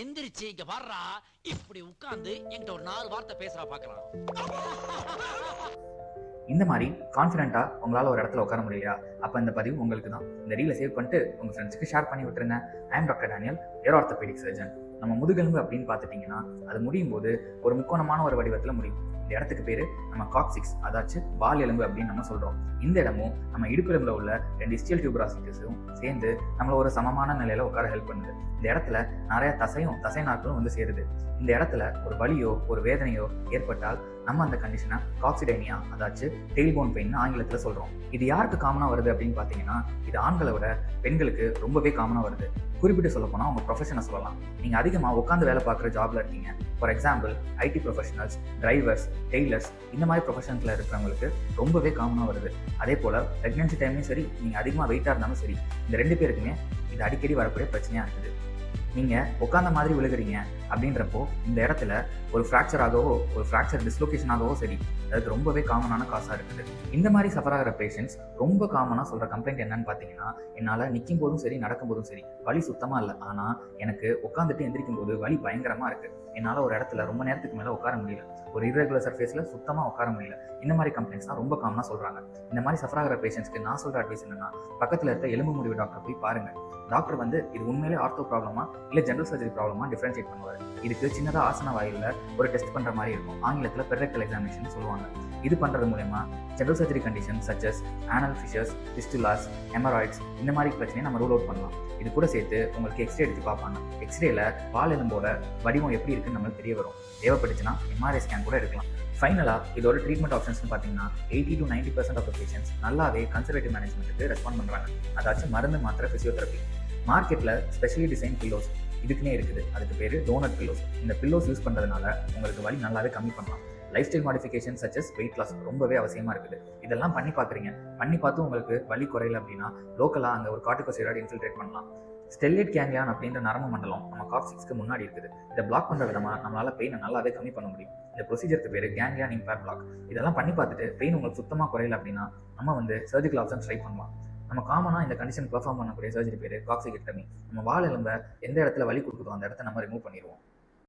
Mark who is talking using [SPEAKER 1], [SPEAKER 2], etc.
[SPEAKER 1] எந்திரிச்சு இங்க வர்றா. இப்படி உட்கார்ந்து என்கிட்ட ஒரு நாலு வார்த்தை பேசுறா பாக்கலாம்.
[SPEAKER 2] இந்த மாதிரி கான்ஃபிடென்ட்டாக உங்களால் ஒரு இடத்துல உட்கார முடியலையா? அப்போ இந்த பதிவு உங்களுக்கு தான் இந்த ரீலை சேவ் பண்ணிட்டு உங்கள் ஃப்ரெண்ட்ஸுக்கு ஷேர் பண்ணி விட்டுருங்க. ஐ எம் டாக்டர் டேனியல் ஏர் ஆர்த்தோபெடிக் சர்ஜன் நம்ம முதுகெலும்பு அப்படின்னு பார்த்துட்டிங்கன்னா அது முடியும் போது ஒரு முக்கோணமான ஒரு வடிவத்தில் முடியும். இந்த இடத்துக்கு பேர் நம்ம காக்சிக்ஸ் அதாச்சு வால் எலும்பு அப்படின்னு நம்ம சொல்கிறோம் இந்த இடமும் நம்ம இடுப்பெலும்பில் உள்ள ரெண்டு இஸ்டியல் டியூபராசிட்டிஸும் சேர்ந்து நம்மளை ஒரு சமமான நிலையில் உட்கார ஹெல்ப் பண்ணுது. இந்த இடத்துல நிறைய தசையும் தசை நாட்களும் வந்து சேருது. இந்த இடத்துல ஒரு வலியோ ஒரு வேதனையோ ஏற்பட்டால் நம்ம அந்த கண்டிஷனை காக்சிடைனியா அதாச்சு டெயில் போன் பெயின் ஆங்கிலத்தில் சொல்கிறோம் இது யாருக்கு காமனாக வருது அப்படின்னு பார்த்தீங்கன்னா இது ஆண்களை விட பெண்களுக்கு ரொம்பவே காமனாக வருது. குறிப்பிட்டு சொல்ல போனால் உங்கள் ப்ரொஃபஷனை சொல்லலாம். நீங்கள் அதிகமாக உட்காந்து வேலை பார்க்குற ஜாப்ல இருக்கீங்க. For example IT professionals drivers tailors இந்த மாதிரி ப்ரொஃபஷன்ஸில் இருக்கிறவங்களுக்கு ரொம்பவே காமனாக வருது. அதே போல் ப்ரெக்னென்சி டைம்லையும் சரி நீங்கள் அதிகமாக வெயிட்டாக இருந்தாலும் சரி இந்த ரெண்டு பேருக்குமே இது அடிக்கடி வரக்கூடிய பிரச்சனையாக இருக்குது. நீங்கள் உட்காந்த மாதிரி விழுகிறீங்க அப்படின்றப்போ இந்த இடத்துல ஒரு ஃப்ராக்சர் ஆகவோ ஒரு ஃப்ராக்சர் டிஸ்லொகேஷன் ஆகவோ சரி அதுக்கு ரொம்பவே காமனான காசாக இருக்குது. இந்த மாதிரி சஃபர் ஆகிற பேஷண்ட்ஸ் ரொம்ப காமனாக சொல்கிற கம்ப்ளைண்ட் என்னன்னு பார்த்தீங்கன்னா என்னால் நிற்கும் போதும் சரி நடக்கும் போதும் சரி வலி சுத்தமாக இல்லை. ஆனால் எனக்கு உட்காந்துட்டு எந்திரிக்கும் போது வலி பயங்கரமாக இருக்குது என்னால் ஒரு இடத்துல ரொம்ப நேரத்துக்கு மேலே உட்கார முடியல. ஒரு இரகுலர் சர்ஃபேஸில் சுத்தமாக உட்கார முடியல. இந்த மாதிரி கம்ப்ளைண்ட்ஸ் தான் ரொம்ப காமனாக சொல்கிறாங்க இந்த மாதிரி சஃபர் ஆகிற பேஷண்ட்ஸ்க்கு நான் சொல்கிற அட்வைஸ் என்னன்னா பக்கத்தில் இருக்க எலும்பு முடிவு டாக்டர் போய் பாருங்க. டாக்டர் வந்து இது உண்மையிலே ஆர்த்தோ ப்ராப்ளமா இல்லை ஜென்ரல் சர்ஜரி ப்ராப்ளமா டிஃப்ரென்ஷியேட் பண்ணுவார். இதுக்கு சின்னதாக ஆசன வாயிலில் ஒரு டெஸ்ட் பண்ணுற மாதிரி இருக்கும். ஆங்கிலத்தில் பெர்ரெக்டல் எக்ஸாமினேஷன் சொல்லுவாங்க. இது பண்ணுறது மூலயமா general surgery condition such as anal fissures fistulas haemorrhoids இந்த மாதிரி பிரச்சனையை நம்ம ரூல் அவுட் பண்ணலாம். இது கூட சேர்த்து உங்களுக்கு எக்ஸ்ரே எடுத்து பார்ப்பாங்க. எக்ஸ்ரேல பால் எலும்போட வடிவம் எப்படி இருக்குன்னு நம்மளுக்கு தெரிய வரும். தேவைப்பட்டுச்சுன்னா எம்ஆர்ஐ ஸ்கேன் கூட எடுக்கலாம். ஃபைனலாக இதோட ட்ரீட்மெண்ட் ஆப்ஷன்ஸ்னு பார்த்தீங்கன்னா eighty to ninety percent of patients நல்லாவே கன்சர்வேட்டிவ் மேனேஜ்மெண்ட்டுக்கு ரெஸ்பாண்ட் பண்ணுறாங்க அதாச்சும் மருந்து மாத்திரை ஃபிசியோதெரப்பி மார்க்கெட்டில் ஸ்பெஷலி டிசைன் பில்லோஸ் இதுக்குன்னே இருக்குது. அதுக்கு பேர் டோனட் பில்லோஸ் இந்த பில்லோஸ் யூஸ் பண்ணுறதுனால உங்களுக்கு வலி நல்லாவே கம்மி பண்ணலாம். Lifestyle modification such as weight loss ரொம்பவே அவசியமாக இருக்குது. இதெல்லாம் பண்ணி பார்க்குறீங்க பண்ணி பார்த்து உங்களுக்கு வலி குறையல அப்படின்னா லோக்கலாக அங்கே ஒரு கார்டிகோசைடாய்டு இன்ஃபில்ட்ரேட் பண்ணலாம். ஸ்டெல்லிட் கேங்லியான் அப்படின்ற நரம்பு மண்டலம் நம்ம காக்சிக்ஸ்க்கு முன்னாடி இருக்குது. இதை பிளாக் பண்ணுற விதமாக நம்மளால் பெயினை நல்லாவே கம்மி பண்ண முடியும். இந்த ப்ரொசீஜருக்கு பேர் கேங்லியான் இம்பேர் பிளாக் இதெல்லாம் பண்ணி பார்த்துட்டு பெயின் உங்களுக்கு சுத்தமாக குறையல அப்படின்னா நம்ம வந்து சர்ஜிக்கல் ஆப்ஷன் ட்ரை பண்ணலாம். நம்ம காமனாக இந்த கண்டிஷன் பெர்ஃபார்ம் பண்ணக்கூடிய சர்ஜரி பேர் காக்சிகெக்டமி நம்ம வாழ எலும்ப எந்த இடத்துல வலி கொடுக்குதோ அந்த இடத்த நம்ம ரிமூவ் பண்ணிடுவோம்.